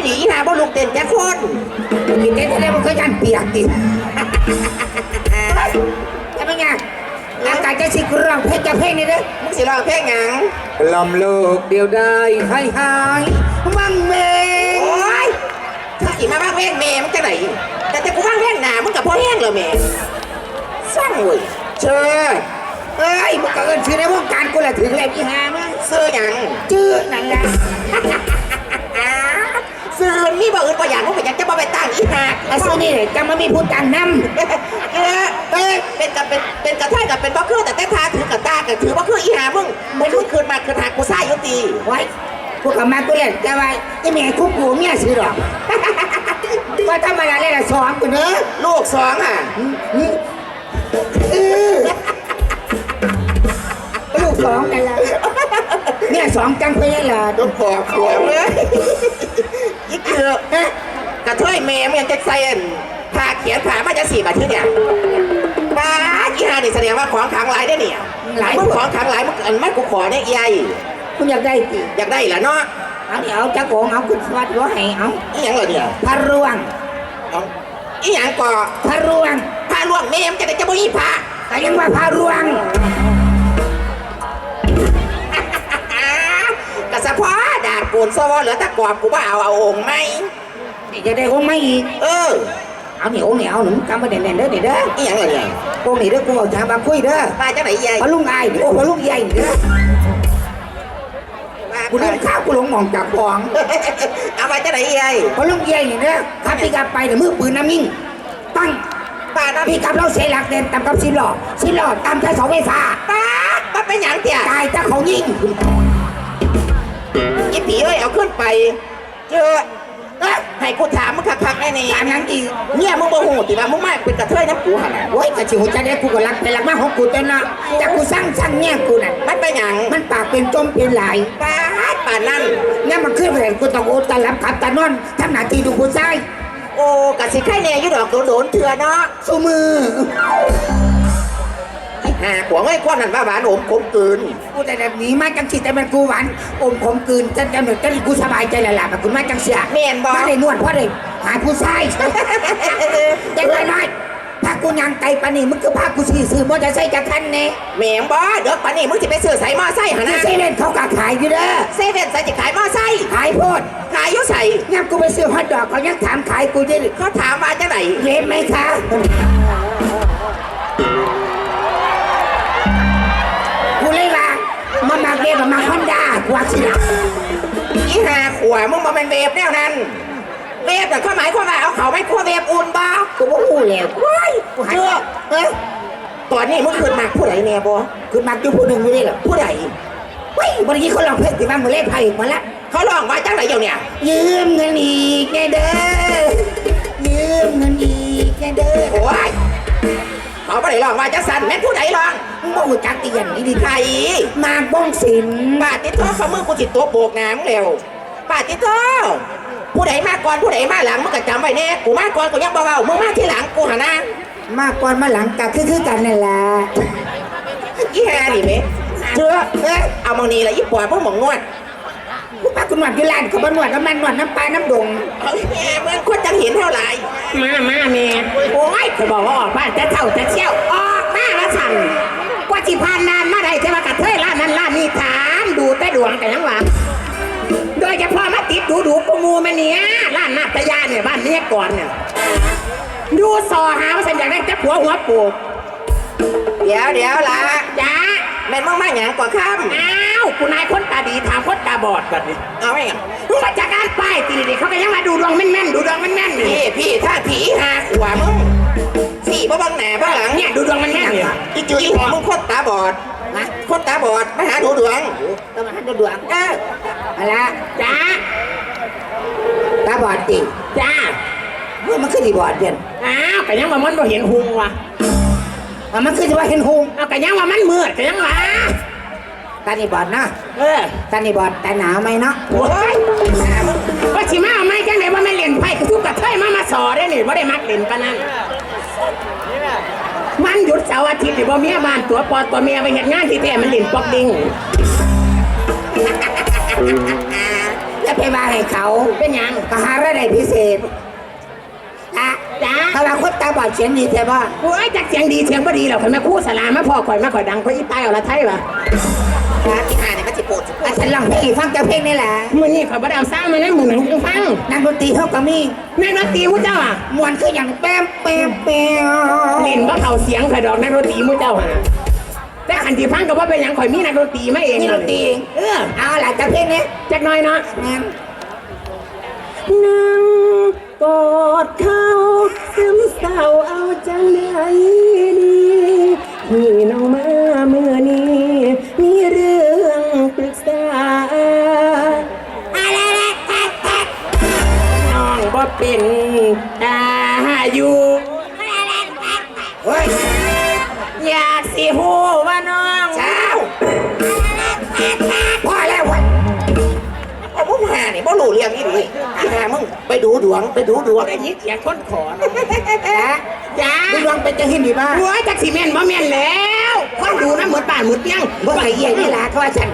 หมาล่ำดีดีอีหาบ่ลูกเต้นจักคนกินเต้นได้มันก็ยันเปียกดิจะเป็นไงอากาศจะสิกร้องเพลงจะเพลงนี่เด้อมึงสิร้องเพลงหยังลำโลกเดียวได้ให้หายมั่งเมงโอ้ยถ้าสิมาบ้างเพลงแม่มึงจะไหนแต่แต่กูบ้างเพลงหนามึงกับพ่อแห้งเลยแม่สร้างเว้ยเชิญเอ้ยมึงก็เอินชื่อในวงการกูแหละถึงแล้วอีหามึงซื้อหยังชื่อนั่นแหละ ซื้อมีบ่อื่นบ่อย่างมึงไปยังจะบ่ไปตั้งอีหาไอ้ซื้อนี่เลยจะมามีผู้จังนเออเอ้ยเป็นกับเป็นเป็นกระเทยกับเป็นบ่คือแต่แต่ทาถือกับตากับถือบ่คืออีหามึงมึงมึงคืนมาคืนหากูซ่าอยู่ตีำไว้พวกกับมากูเลยจะว่าจะมีไอ้คุกกูเมียซื้อหรอกว่าธรรมดาเลยละสองกูเนอะลูกสองอะเออลูกสองนั่นแหละ เนี่ยสองจังไปเลยล่ะโดนปอบหัวเลยอีกคือฮะกระเทยแม่มึงยังจะใส่อันผ้าเขียนผ้ามาจะสี่บาทที่เนี่ยบ้าอีหานี่แสดงว่าของขังหลายได้เนี่ยหลายมึงของขังหลายมึงอันไม่กูขอเนี่ยใหญ่คุณอยากได้กี่อยากได้เหรอเนาะเอาเดี๋ยวเอาจักรโองเอาคุณสวัสดิ์ว่าให้เอาอีหยังเหรอเนี่ยพระรวงเอาอีหยังก่อพระรวงผ้าล่วงแม่มงจะได้จะบ่มีผ้าแต่ยังว่าพระรวง ดาดโกนซอวเหลือแตะกรอบกูว่าเอาเอาองค์ไหมนี่จะได้องค์ไม่อีกเออเอาเหนียวเหนียวหนุ่มกำมาเด่นๆเด้อเด้อเด้ออีหยังเหรอเนี่ยองค์นี้เด้อกูบอกทางบางคุยเด้อมาจากไหนใหญ่พระลุงอายโอ้พระลุงใหญ่เด้อกูเดินข้าวกูหลงมองจับของเอามาจากไหนใหญ่พระลุงใหญ่เนี่ยเด้อขับพี่กลับไปเดี๋ยวมือปืนน้ำมิ่งตั้งป้านะพี่กับเราเสียหลักเด่นตามกับสิบล้อสิบล้อตามใช้เสาไฟฟ้าป้าป้าเป็นหยังเตี่ยตายถ้าเขายิง อีผีเอ้ยเอาขึ้นไป เจอเอ้ยให้กูถามมึงคักๆแน่นี่ตามนั้นอีก เนี่ยมึงบ่หูติว่ามึงมาเป็นกระเทยน้ำกูหันน่ะโอ้ยกะชิวจะได้กูก็รักไปรักมาของกูเต้นนะแต่กูสร้างสร้างเนี่ยกูน่ะ มันเป็นหยังมันปากเป็นจมเป็นไหลายป้าดป่านนั่น เนี่ยมันขึ้นไปเห็นกูต้องโอตาลับขับตานอนทำหน้าที่ดูกูใส่โอ้กะสิไข่แน่อยุดอกโดนๆเถื่อเนาะ สู้มืออี ห่าขวงไอ้ก้อนนั่นว่าหวานอมขมกลืนกูแต่แบบนี้มาจังสิแต่มันกูหวานอมขมกลืนจันจันจันกูสบายใจและล่ะแบบคุณมาจังเสียแม่นบ่ มาได้นวดเพราะได้หาผู้ชายเด็กน้อยถ้ากูยังไกลปานนี้มึงก็พากูซื้อซื้อมอเตอร์ไซค์จากคันเนี่ยแม่งบ่เดี๋ยวปานนี้มึงสิไปซื้อใส่มอไซค์หนนะเซเว่นเขาก็ขายอยู่เด้อเซเว่นใส่จะขายมอไซค์ขายโพดขายอยู่ใส่ยังกูไปซื้อฮอทดอกเขายังถามขายกูจะเขาถามว่าจะไหนเล็บไหมคะ มันมาเล็บมันมาฮอนด้ากูว่าสิละอีห่าขวมึงมาเป็นเวฟแนวนั้นเวฟแต่ข้อหมายความว่าเอาเขาไม่คั่วเวฟอุ่นบ่กูบ่รู้แล้วว้ายกูหันเชื่อเอ้ยตอนนี้มึงคืนมากผู้ใดแน่บ่คือมักอยู่ผู้หนึ่งไม่ได้หรอกผู้ใดเฮ้ยวันนี้เขาลองเพลงที่บ้านมาเล่นไพ่มาละเขาลองว่าจังไหนเดี๋ยวเนี่ย ยืมเงินอีกไงเด้อยืมเงินอีกไงเด้อโอ้ย เขาไม่ได้ลองว่าจะสั่นแม่นผู้ใดลองมึงบ่รู้จักอีหยังนี่ดิใครมากบ้องศิลป์บาดติดโทษเขามือกูจิตตัวโบกงามเร็วบาดติดโทษผู้ใดมาก่อนผู้ใดมาหลังมึงก็จำไว้แน่กูมาก่อนกูยังเบาๆมึงมาที่หลังกูหานะมากก่อนมาหลังกะคือคือกันนั่นแหละยี่ห้าดิเมเชื่อเอ้ยเอามองนี่ละยี่ปวดพวกหมองนวดกูปาคุณหนวดอยู่ร้านเขาบ่หนวดน้ำมันหนวดน้ำปลาน้ำดงเอาแม่เมื่อคนจังเห็นเท่าไหร่มามาแม่ โอ้ยเขาบอกว่าออกบ้านจะเท่าจะเชี่ยวออกมาละสั่นกว่าจิพานนานมาได้แต่ว่ากระเทยร้านนั้นร้านนี้ถามดูแต่ดวงแต่ยังหวะโดยเฉพาะมาติดดูดูกูมูมันเนี้ยร้านนาตยาเนี่ยบ้านเนี้ยก่อนเนี่ยดูซอหาว่าฉันอยากได้จะผัวหัวปูเดี๋ยวเดี๋ยวละจ้าแม่นมึงมาหยังกว่าค่อ้าวกูนายคนตาดีถามคนตาบอดแบบนี้ำเอาไว้หยังมึงมาจากการป้ายตีดิเขาก็ยังมาดูดวงแม่นๆดูดวงแม่นๆนี่พี่พี่ถ้าผีหาขวามึง สี่บ่บังแหน้าบ้างหลังเนี่ยดูดวงแม่นๆเนี่ย อีจุยหัวมึงโคนตาบอดนะคนตาบอดมาหาดูดวงต้องมาให้ดูดวงเออเอาละจ้าตาบอดจริงจ้าเฮ้ยมันขึ้นที่บอดเด่นอ้าวก็ยังว่ามันบ่เห็นหุงว่ะว่ามันขึ้นที่ว่าเห็นหงเอาก็ยังว่ามันมืดก็ยังว่าตานี่บอดเนาะเออตานี่บอดแต่หนาวไหมเนาะโอ้ยหามึงว่าสิมาเอาไม้จังไหนว่าไม่เล่นไพ่คือทุกกระเทยมามาสอได้นี่บ่ได้มักเล่นปานนั้น มันหยุดเสาร์อาทิตย์นี่บ่เมียบ้านตัวปอตัวเมียไปเฮ็ดงานที่แท้มันเล่นปอกดิงอย่าไปว่าให้เขาเป็นหยังก็หารายได้พิเศษอะจ้าถ้าว่าคนตาบอดเขียนดีแต่ว่าโอ้ยจากเสียงดีเสียงบ่ดีหรอกข่อยแม่คู่สลามาพ่อข่อยมาข่อยดังข่อยอีตายเอาละไทยวะ ร้านที่หาเนี่ยมันจะปวดสุดอาฉันลองเพลงให้ฟังแต่เพลงนี่แหละมื้อนี้ข่อยบ่ได้เอาสร้างมานะหมู่หนังจังฟังนักดนตรีเขาก็มีแม่ดนตรีมู้เจ้าอะมวนคืออย่างแป๊มแป๊มแป๊มเล่นบ่เข้าเสียงข่อยดอกนักดนตรีมู้เจ้าหั่นน่ะแต่คันที่ฟังก็บ่เป็นหยังข่อยมีนักดนตรีมาเองนี่ดนตรีเองเออเอาล่ะแต่เพลงนี้จักหน่อยเนาะแม่นนั่งกอดเขาซึมเศร้าเอาจังไดดีพี่น้อง เป็นตาอยู่เฮ้ยอยากสิฮู้ว่าน้องเช้าพอแล้ววันเอามึงหาเนี่ยบ่รู้เรื่องนี้ดิอีหามึงไปดูดวงไปดูดวงได้ยินเสียงคนขอเนาะจ้าดูดวงเป็นจะหินดีบ้างหัวจักสิแม่นบ่แม่นแล้วคนดูนะเหมือนป่านเหมือนเปี้ยงบ่ไอ้เหี้ยนี่ล่ะเขาว่าฉัน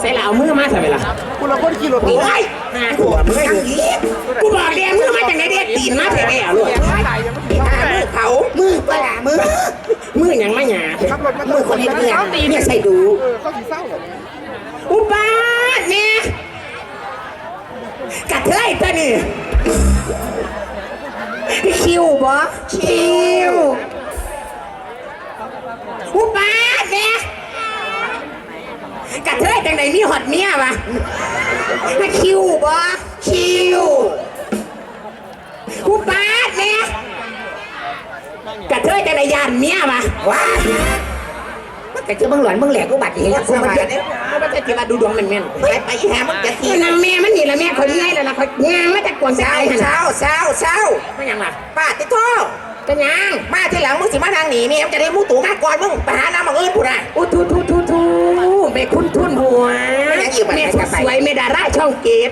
ใส่ละเอามือมาใส่ไปละกูละคนขี่รถโอ้ยหาหัวมึงทั้งยีบกูบอกเรียนมือมาจากไหนเด็ดตีนมาแท้ๆลูกอีหามือเขา มือปะล่ะมือ มือหยังมาหยาขับรถมามือคนนี้เนี่ยเนี่ยใส่ดูเออเขาสีเศร้าเหรออุปาทเนี่ยกระเทยตัวนี้คิวบ่คิวอุปาทเนี่ย กระเทยจังไหนมีหอดเมียวะคิวบ่คิวอุปาทเนี่ยกระเทยจังไหนยานเมียวะว้ามันก็จะมึงหลอนมึงแหลกกูบัดอย่างเงี้ยกูสมันบายจะเนี่ยมันจะจิว่าดูดวงแม่นๆไปไปอีหามึงจะทีคือนางแม่มันนี่ละแม่คนง่ายแล้วล่ะเขางางมาจากกวนเช้าสายหันเช้าเช้าเช้าไม่ยังล่ะป้าติโทษ เป็นยังมาที่หลังมึงสิมาทางหนีเมียมจะได้มูตู่มาก่อนมึงไปหาน้ำมาเอิญผู้ใดอู้ทูทูทูทูแม่คุณทุนหัวไม่ยังอยู่บ้านแม่ไหนกลับไปสวยแม่ดาราช่องเกต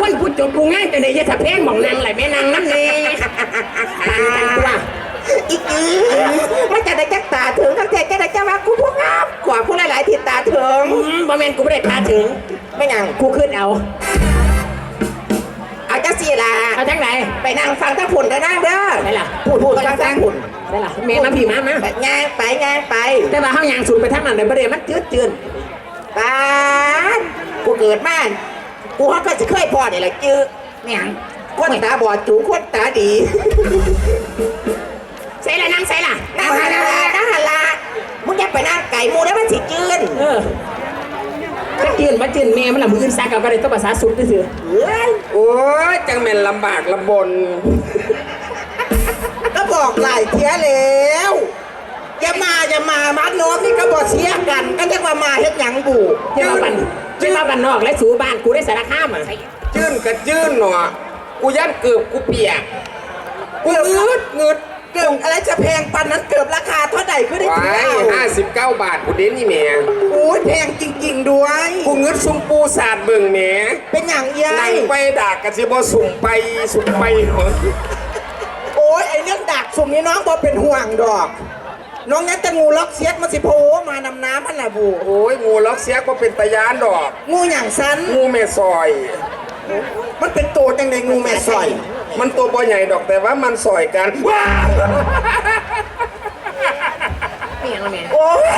คนพูดจบกูง่ายแต่ในยศเพงบอกนางไหลแม่นางนั่นเองต่างกันตัวอีกอือมันจะได้จักตาถึงทั้งเทศจะได้จักว่ากูผู้งามกว่าผู้หลายๆที่ตาถึงอืมบ่แม่นกูไม่ได้ตาถึงไม่ยังกูขึ้นเอา เอาจักสีลาเอาจังไหนไปนั่งฟังทั้งผุนได้นั่งเด้อได้ล่ะพูดพูดฟังทั้งผุนได้ล่ะแม่มาพี่มามาไปงานไปงานไป แต่ว่าเฮายางสูงไปทางนั้นเลยประเดี๋ยวมันจืดจืดปานกูเกิดมากูเขาก็จะเคยพอนี่แหละจื้อเนี่ยคนตาบอดจูคนตาดีใส่ละนางใส่ละนั่งหันลานั่งหันลามึงอย่าไปนั่งไก่มูแล้วมันสิจืน เออถ้าจืนมาจืนแม่มันละมืออื่นซักเอาก็ได้ต้องภาษาสุดซื่อเฮ้ยโอ้ยจังแม่นลำบากลำบน ก็บอกหลายเทียแล้วอย่ามาอย่ามามัดน้องนี่ก็บอกเสียกัน ก็จะว่ามาเฮ็ดหยังบูๆที่มาบันที่มาบันนอกและสูบ้านกูได้สารข้ามอะจื้นกระจื้นหนอกูยันเกือบกูเปียกกูงืดงืด เกือบอะไรจะแพงปันนั้นเกือบราคาเท่าไหร่ก็ได้ไว้เท่าห้าสิบเก้าบาทกูเด้นนี่แหม่โอ้ยแพงจริง ๆ ด้วย กูงึดซุ่มปูสาดเบิ่งแหม่เป็นอย่างยันั่ยงไปดากกะสิบ่สุ่มไปสุ่มไปเหรอโอ้ยไอเรื่องดักสุ่มนี้น้องบอเป็นห่วงดอก น้องนั้นจะงูล็อกเสียดมาสิโผล่มานำน้ำพันละบูโอ้ยงูล็อกเสียก็เป็นตะยานดอก งูอย่างสันงูแม่ซอย มันเป็นตัวจังในงูแม่สอย มันตัวบ่ใหญ่ดอกแต่ว่ามันซอยกันว้าวไม่ยังละแม่โอ้ย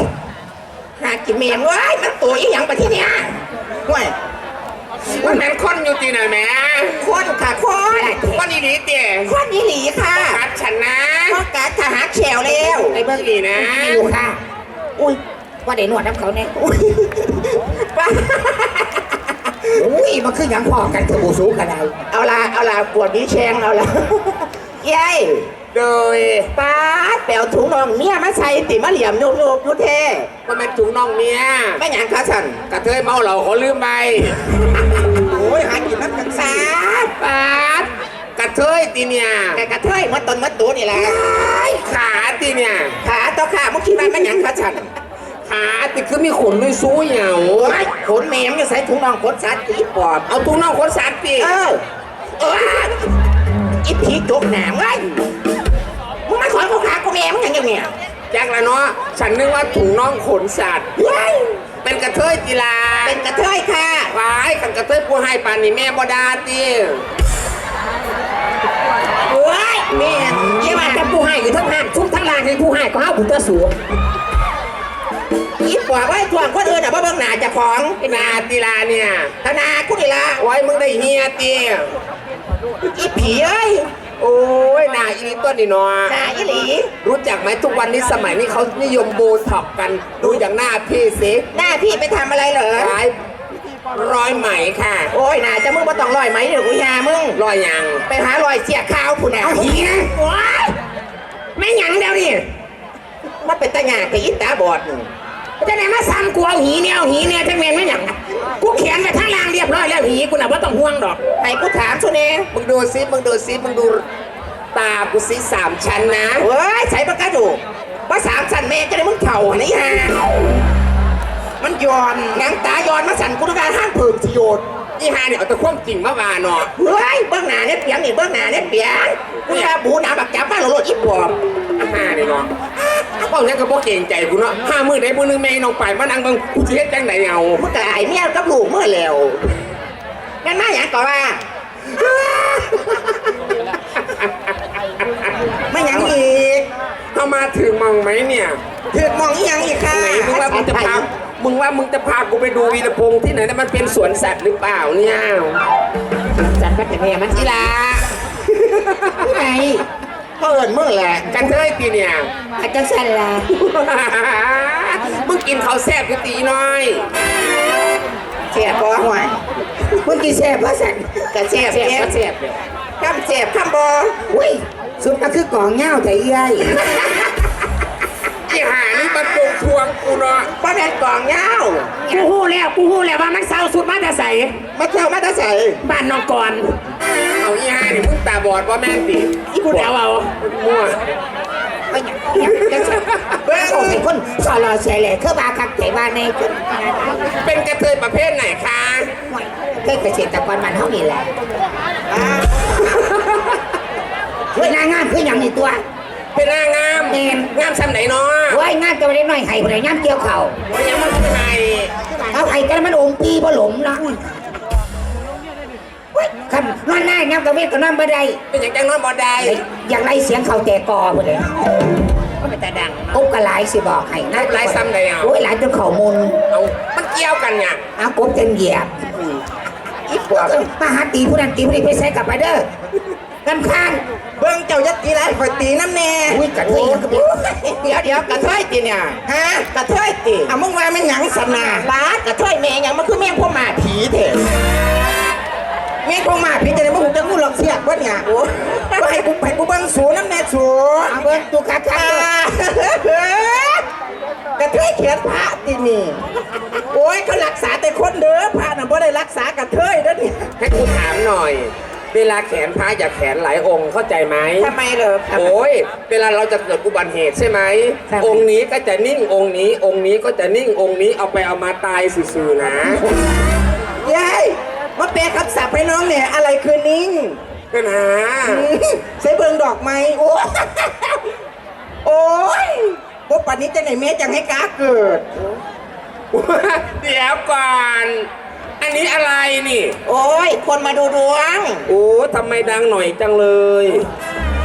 หากินเมียงเว้ยมันตัวอีหยังไปที่เนี้ยเว้ยมันเป็นคนอยู่ที่ไหนแหม่คนค่ะคนคนอีหลีเตี่ยคนอีหลีค่ะกัดฉันนะพ่อกาทหารแขวแล้วไอ้เบิ่งอีนะอยู่ค่ะ อุ้ยว่าได้หนวดน้ำเขาเนี่ยอุ้ยป้าอุ้ย มันคืออย่างพอกันเถอะบูสูงกันได้เอาละเอาละปวดนี้แชงเอาละยายโดยป้าดแปลวถุงนองเนี่ยมาใส่ติมาเหลี่ยมนูนูนูเทมันเป็นถุงน่องเมียไม่หยังคะสันกระเทยเมาเหล่าเขาลืมไปโอ้ยหากินน้ำกันซาปาดกระเทยตีเนี่ยแต่กระเทยมาตนมาตัวนี่แหละขาตีเนี่ยขาต่อขามุกคิดว่าไม่หยังคะสันขาติคือมีขนด้วยซู้เหยาโอ้ยขนแมมจะใส่ถุงนองขนสัตว์อีปอบเอาถุงน่องขนสัตว์ตีเออเอออีผีจกหนามไว้ยมึงมาขอกูขากูแมมมึงอย่างเงี้ยแจ็คละเนาะฉันนึกว่าถุงน่องขนสัตว์เฮ้ยเป็นกระเทยกีฬาเป็นกระเทยค่ะโวายกันกระเทยผู้ให้ปานนี่แม่บ่ดาติโอ้ยแม่เยี่ยว่าแต่ผู้ให้อยู่ทั้งห้างทุกทั้งลานให้ผู้ให้ก็เอาผู้ตัวสูง อีปวกไว้ทวงคนอื่นอะบ่เบิ่งหน้าเจ้าของนาติลาเนี่ยธนาคุณนี่ละไว้มึงได้เฮียติอีผีเอ้ยโอ้ยหนาอีนี่ต้นนี่เนาะหน้าอีหลี รู้จักไหมทุกวันนี้สมัยนี้เขานิยมโบท็อกกันดูอย่างหน้าพี่สิหน้าพี่ไปทำอะไรเหรอ ร้ายร้อยไหมค่ะ โอ้ยหน้าจะมึงบ่ต้องลอยไหมเดี๋ยวกูยามึงรอยหยังไปหารอยเสียข้าวผู้น่ะเอาเหียโอ้ยแม่หยังเดียวนี่มาเป็นตาหยากับอีตาบอดนี่ จะไหนมาซ้ำกูเอาหีเนี่ยเอาหีเนี่ยทั้งแมนไม่หยังกูเขียนไปทั้งรางเรียบร้อยแล้วหีกูน่ะว่าต้องห่วงดอกไอ้กูถามชนเน่มึงดูซิมึงดูซิมึงดูตากูซิสามชั้นนะเฮ้ยใส่ปากกาดูว่าสามสันแม่จะได้มึงเข่าไหนฮะมันย้อนงางตาย้อนมาสั่นกูต้องการห้างเพิงสิโยด อีหาเนี่ยเอาแต่ความจริงมาว่าเนาะเฮ้ยเบื้องหน้าเนี่ยเปียงนี่เบื้องหน้าเนี่ยเปียงกูจะบูหนาบักจับบ้านโลดอีปอบอาหาเนี่ยเนาะเป้าเนี้ยก็บ่เก่งใจกูเนาะห้ามือได้มือนึงแม่น้องไปมานั่งเบิ่งกูสิเฮ็ดจังไดเอามึงกายเมียกับลูกเมื่อแล้วงั้นมาอย่างก่อนว่าไม่หยังอีกเข้ามาถึงมองไหมเนี่ยถือมองอีหยังอีกค่ะไหนมึงว่ามึงจะพา มึงว่ามึงจะพากูไปดูวีรพงษ์ที่ไหนนะมันเป็นสวนสัตว์หรือเปล่าเนี่ยจัดมาแต่แม่มันทีละไงเขาเอิญมึงแหละกันเทยตีเนี่ยอาจารย์สันลามึงกินข้าวแซ่บกูตีน้อยเสียบอห่วยเมื่อกี้แซ่บว่าสันกระเสียบแซ่บเสียบก็แซ่บเนี่ยข้ามเสียบข้ามบออุ้ยสุดก็คือกล่องเงาแต่เยัยอี หานี่มันปลุกทวงกูเนาะป้าแม่นกล่องเงากูหู้แล้วกูหู้แล้วว่ามันเศร้าสุดมาแต่ใส่มาเที่ยวมาแตาใส่บ้านน้องก่อนเอาอีหานี่มึงตาบอดว่าแม่นติอีกูเดาเอามั่วไม่หยังอีหยังจังซั่นเบิ้งโอ้เป็นคนสอรอเสียเลยคือว่าคักใจว่าในคนเป็นกระเทยประเภทไหนคะเคยเกษตรกรบ้านเฮานี่แหละอ่าเวลางานคืออย่างนี้ตัว เป็นหน้างามแม่น งามซ้ำไหนเนาะโอ้ยงานจะไม่ได้น้อยไห้คนไหนย่ำเกี่ยวเข่าว่ายังมันเป็นไงเอาไห้กันมันองค์ปีบ่หลงเนาะเว้ยคันนอนหน้าย่ำกระเวทก็นอนบ่ได้เป็นอย่างจังนอนบ่ได้เอ้ยอย่างไรเสียงเข่าแต่กอพุ่นเลยก็เป็นแต่ดังกุ๊กกระหลายสิบอกให้นะหลายซ้ำไหนอะโอ้ยหลายจนเข่ามุนเอามันเกี่ยวกันเนี่ยเอากบเต็มเหยียบอีปอบมาหาตีผู้นั้นตีผู้นี้ไปใส่กลับไปเด้อ กันข้างเบิ้งเจ้ายัดตีไรข่อยตีน้ำแน่อุ้ยกระเทยยังก็เป็นเดี๋ยวเดี๋ยวกระเทยตีเนี่ยฮะกระเทยตีอะมึงว่ามันหยังสนาบาสกระเทยแม่หยังมันคือแม่งพวกหมาผีเถอะแม่งพวกหมาผีจะได้มึงจะกูหลอกเสียกวะเนี่ยโอ้ก็ให้กูให้กูเบิ้งสูน้ำแน่สูเอาเบิ่งตุกคักคักอ่ากระเทยเขียนพระตีนี่โอ้ยเขารักษาแต่คนเด้อพระน่ะบ่ได้รักษากระเทยเด้อนี่ให้กูถามหน่อย เวลาแขนพระอย่าแขนหลายองค์เข้าใจไหมทำไมเหรอ โอ้ยเวลาเราจะเกิดอุบัติเหตุใช่ไหมองค์นี้ก็จะนิ่งองค์นี้ องค์นี้ก็จะนิ่งองค์นี้เอาไปเอามาตายสื่อๆนะ ยายมาแปลคำศัพท์ให้น้องเนี่ยอะไรคือนิ่งก็นะใช้เบิงดอกไม้โอ้โอ้ยพวกปันนี้จะไหนเมจังให้กาเกิด เดี๋ยวก่อน อันนี้อะไรนี่ โอ้ย คนมาดูดวง โอ้ทำไมดังหน่อยจังเลย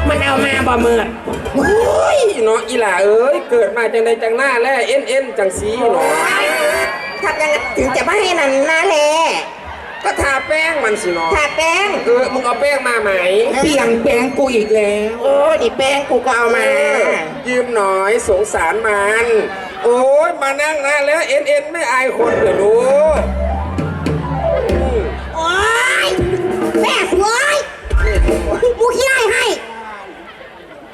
มันเอามาบ่เมื่อโอ้ยเนาะอีหล่าเอ้ย เกิดมาจังใดจังหน้าแล่เอ็นเอ็นจังสีเนาะทำยังไงถึงจะไม่ให้นันหน้าแลก็ทาแป้งมันสิเนาะทาแป้ง เออ มึงเอาแป้งมาไหมเปลี่ยงแปลงกูอีกแล้ว โอ้ยนี่แป้งกูก็เอามา ยืมหน่อยสงสารมัน โอ้ยมานั่งนะแล้วเอ็นเอ็นไม่อายคนเหรอลูก แม่สวยกูขี้ไล่ให้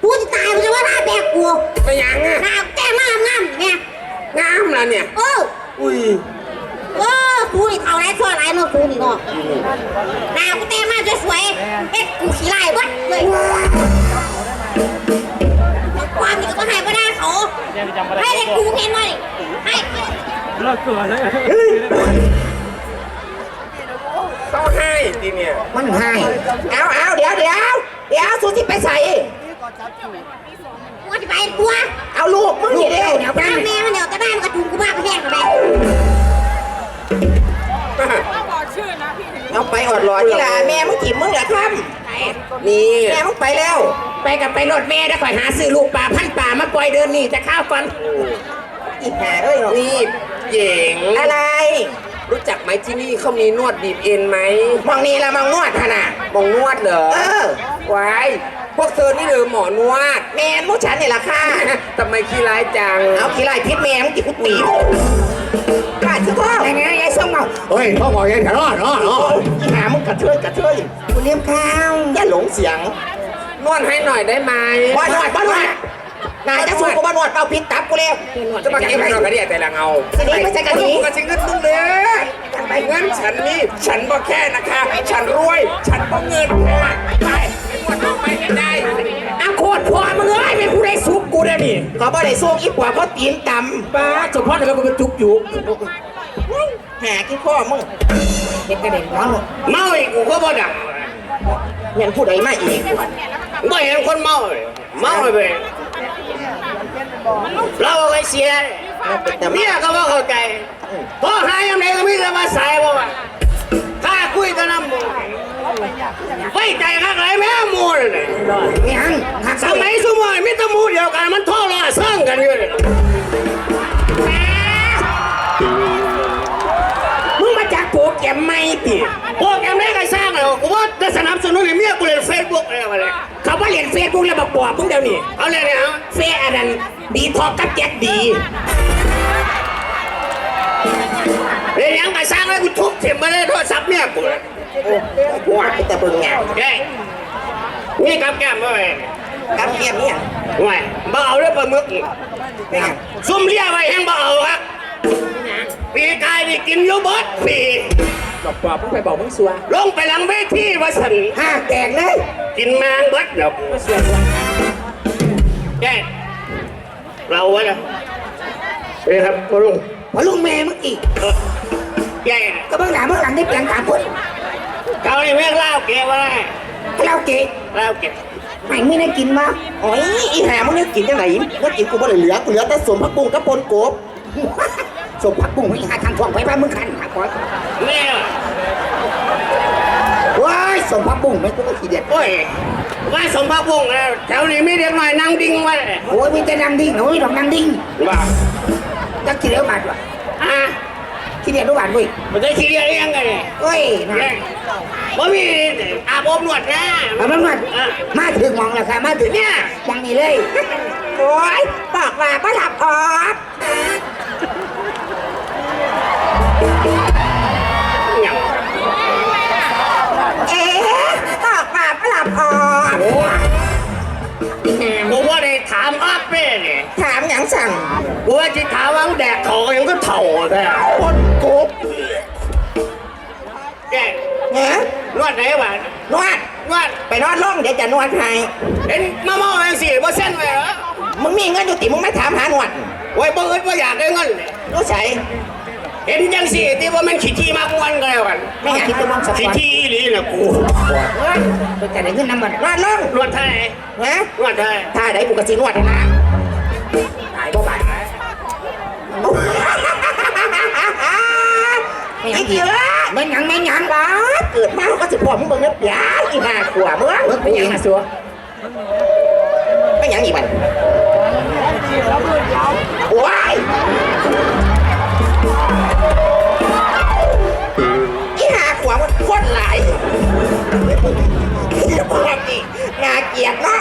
กูจะตายมันจะว่าหน้าแบกกูไปยังอะหน้าแก้มากงามเนี่ยงามละเนี่ยเอออุ้ยเออกูนี่เท่าไรชั่วไรเนาะกูนี่เนาะหน้ากูแต้มากสวยๆเอ็ดกูขี้ไล่วัดเลยความนี่ก็ให้ก็ได้เขาให้เด็กกูเห็นหน่อยให้ ต้องให้ทีเนี่ยมันให้เอาเอาเดี๋ยวเดี๋ยวเดี๋ยวสุที่ไปใส่กูจะไปกูเอาลูกมึงนี่เด้เดี๋ยวแม่แป๊บแม่มันเดี๋ยวจะได้มันกระจุงกูบ้าไปแห้งกับแม่เอาไปอดรอที่ลาแม่มึงถิ่มมึงเหรอครับนี่แม่มึงไปแล้ว ไปกับไปรถแม่ได้ข่อยหาซื้อลูกปลาพันป่ามาปล่อยเดินนี่จะข้าวก่อนอีแห่เอ้ยนี่เจ๋งอะไร รู้จักไหมที่นี่เขามีนวดบีบเอ็นไหมมองนี่ละมองนวดขนาดมองนวดเหรอเออไว้พวกเธอนี่หรือหมอนวด แม่มุฉันนี่ละค่ะ ทำไมขี้ร้ายจัง เอาขี้ไล่พิษแม่มึงจิกุตีกล้าชิพ่อไงไงไอ้ส้มเอาเฮ้ยพ่อบอกยังแถวรอดเนาะเนาะหามึงกระเทยกระเทยกูเลี้ยงข้าวอย่าหลงเสียง นวดให้หน่อยได้ไหมบ้านวดบ้านวด นายจะสู้กูบ้านวดเป่าพิษตับกูแล้วจะมาเก็บให้เรากระเดียแต่ละเงาสินี้ไม่ใช่กะทิกูกระชิงเงินมึงเลยไปเงินฉันนี่ฉันบ่แค่นะคะ ฉันรวย ฉันบ่เงินค่ะไปไปนวดเอาไปให้ได้อาโคตรพอมึงเอ้ยเป็นผู้ได้สุกกูได้นี่เขาบ่ได้สู้อีปวกเขาตีนตป้าเฉพาะเดี๋ยวกูจุกอยู่ำหาขี้พ่อมึงเด็กกระเด็นร้อนหมดเมาอีกกูก็บ่ดังเห็นผู้ใดมาอีกบ่เห็นคนเมาเลยเมาเลยไป เราเอาไปเสียแต่เมียก็บ่เข้าใจพอหายังไงก็มีแต่มาใส่บ่ว่าถ้าคุยกันน้ำมูไว้ใจข้างไหนแม่มูเลยยังหักสมัยสมัยมิตรมูเดียวกันมันท่อล้อเสื่องกันอยู่เลยมึงมาจากโปรแกรมไม่ติพวกแกไม่ได้สร้างเลยกูว่าจะสนับสนุนให้เมียกูเล่นเฟซบุ๊กอะไรมาเลยเขาว่าเรียนเฟซบุ๊กแล้วบอกปอบมึงเดี๋ยวนี้เอาเลยเนี่ยเอาเฟซอันนั้น ดีทอกกับแจ็คดีเรียนยังไงสร้างแล้วกูทุบเข็มมาเลยโทรศัพท์เมียกูเลยหัวแต่เบิ่งไงเฮ้ยนี่กับแก้มบ่เว้ยกับเกียมเนี่ยห่วยบ่เอาเรื่องปลาหมึกเป็นไงซุ่มเลี้ยไว้แห้งบ่เอาครับปีกายนี่กินอยูบดปีบอกปอบมึงไปบอกมึงสัวลงไปหลังเวทีว่าสันห้าแตกเลยกินแมงเบิดเดี๋ยวแย่ เราวะนะเอ้ยครับพ่อลุงพอลุงแม่มึงอีกเออแย่ก็เบื้องหน้าเบื้องหลังได้เปลี่ยนตามคนเขาเนี่ยแม่งเล่าเกะว่าไงเราเก๋เล่าเกะไม่ไม่ได้กินมาโอ้ยอีหามึงเนี่ยกินจังไหนมึงกินกูบ่ได้เหลือกูเหลือแต่สมผักบุ้งกับปนกบสมผักบุ้งไว้หาทางทองไปบ้านมึงขันหาก่อนแม่ว้ายสมผักบุ้งไม่กูก็ขี้เดียดโอ้ย ว่าสมภาพวงศ์นะแถวนี้ไม่เด็กหน่อยนั่งดิ้งไว้เลยโอ้ยมีแต่นางดิ้งโอ้ยดอกนางดิ้งบ้าจะขี้เดียวบาดวะอะขี้เดียวรู้บาดเว้ยมันจะขี้เรียกยังไงเนี่ยเฮ้ยนะแย่บ่มีอาบอบนวดนะเอามันมามาถึงมองแล้วค่ะมาถึงเนี่ยมองนี่เลยโอ้ยบอกว่าบ่หลับออก สั่งกูว่าจะถามว่าแดกเขายังก็เถ่าแต่ปนกบแย่เนี่ยนวดไหนวะนวดนวดไปนอนลงเดี๋ยวจะนวดให้เห็นมาเมาแองสี่บ่เส้นไว้เหรอมึงมีเงินอยู่ติมึงไม่ถามหาหนวดไว้บ่อึดบ่อยากได้เงินเนี่ยรู้ใส่เห็นจังสี่ที่ว่ามันขี้ที่มากวนกันแล้วกันไม่อยากคิดจะมองสปขี้อร์ตที่อีหลีน่ะกูเป็นแต่ได้เงินน้ำมันนอนลงนวดไทยนะนวดไทยถ้าได้กูกระสินวดให้นะ ไม่ไอ้ยังเกีอียกร์ไม่ยังไม่ยังบ้าเกิดมาก็สิพ่อมึงเบิ่งเนื้อปลาอีห่าขวามึงเบิกไปยังนะสัวไม่หยังอีกบันว้ายอีห่าขวามันโคตรหลายเดี๋ยวพวกนี่น่าเกลียดเนาะ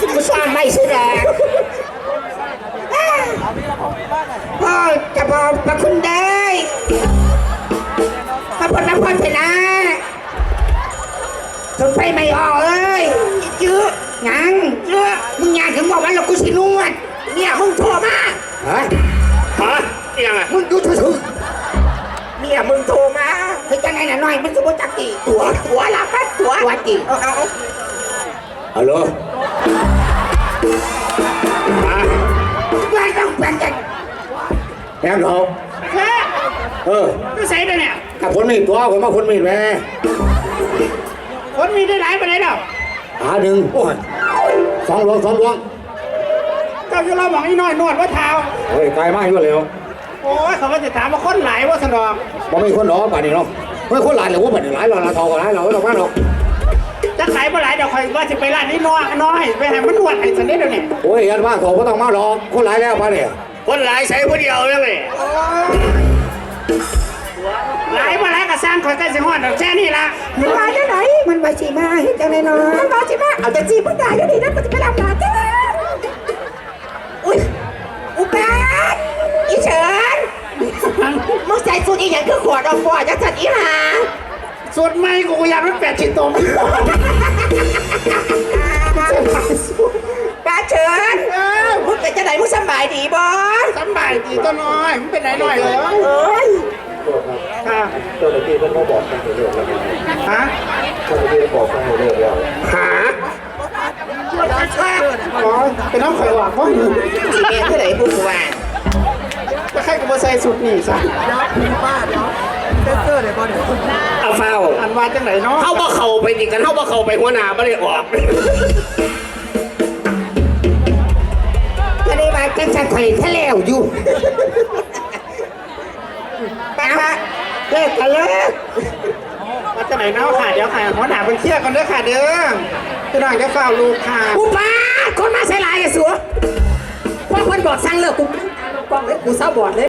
กูสร้างไม่เสียแดงพ่อจะบอกพระคุณได้ พระพุทธพจน์เถอะนะสนไปไม่ออกเอ้ยเจื้อยังเจื้อมึงอยากถึงบอกว่าเรากูสินวดเนี่ยมึงโทรมาเฮ้ยฮะยังไงมึงดูถือเนี่ยมึงโทรมาเฮ้ยจังไงน่ะน้อยมันจะบ่จักกี่ตัวตัวละพัดตัวตัวกี่เอาเอาเอาฮัลโหลไม่ต้องแปลงใจแอมเขาแค่เออก็ใส่ไปเนี่ย กับคนมีตัวผมมาคนมีแม่คนมีได้หลายไปไหนเนาะหาหนึ่งโอ้ยสองหลวงสองหลวงเจ้าจะเราหมองอีน้อยนวดว่าเท้าเฮ้ยไกลมากอยู่แล้วโอ้ยเขาก็จะถามว่าคนไหนว่าสนองบ่มีคนหรอป่านนี้เนาะเฮ้ยคนหลายเหรือว่าเป็นหลายหรอละทองก็หลายหรอไม่ต้องมาหรอกจะขายบ่หลายเดี๋ยวคอยว่าจะไปร้านนี้น้อยน้อยไปให้มันนวดให้สันนิดเดียวนี่โอ้ยยันว่าทองก็ต้องมาหรอกคนหลายแล้วมาเนี่ยคนหลายใช้ผู้เดียวแล้วไง หลายบ่หลายก็สร้างคอยใกล้สิฮอดดอกแค่นี้ละมันมาจังไหนมันมาสิมาเฮ็ดจังไดเนาะมันมาสิมาเอาแต่จีบมันได้อยู่นี่นะมันจะไปรับหลานจ้าอุ้ยอุปาทอีเฉินมึงใส่สูทอีหยังคือขวดออกขวดจังสันอีหาสุดไม่กูอยากมันแปดชิ้นโตมป้าเฉินมึงเป็นจังไหนมึงสำบายดีบ่สำบายดีตัวน้อยมันเป็นไหนหน่อยเลยวะเอ้ย ค่ะเจ้าหน้าที่เขาบอกกันเรื่องแล้วฮะเจ้าหน้าที่บอกกันเรื่องแล้วหาอ๋อเป็นน้องข่อยหวานเพราะอยู่สีแม่เท่าไหร่ผู้ว่าจะใครก็บ่ใส่สุดนี่ซะเอาเฝ้าอันว่าจังไหนเนาะเข้าบ่เข้าไปดิกันเข้าบ่เข้าไปหัวหน้าไม่ได้ออกก็ได้มาจังสันข่อยทะแล้วอยู่ป้า เลิกกันเลิกว่าจังไหนเนาะค่ะเดี๋ยวค่ะหัวหน้าเป็นเชียดกันเด้อค่ะเด้อพี่น้องจะเฝ้าลูกค่ะอุปาคนมาใช้ลายไอ้สัวพอคนบอกสั่งเลิกกูกองเลยกูเศร้าบอดเลย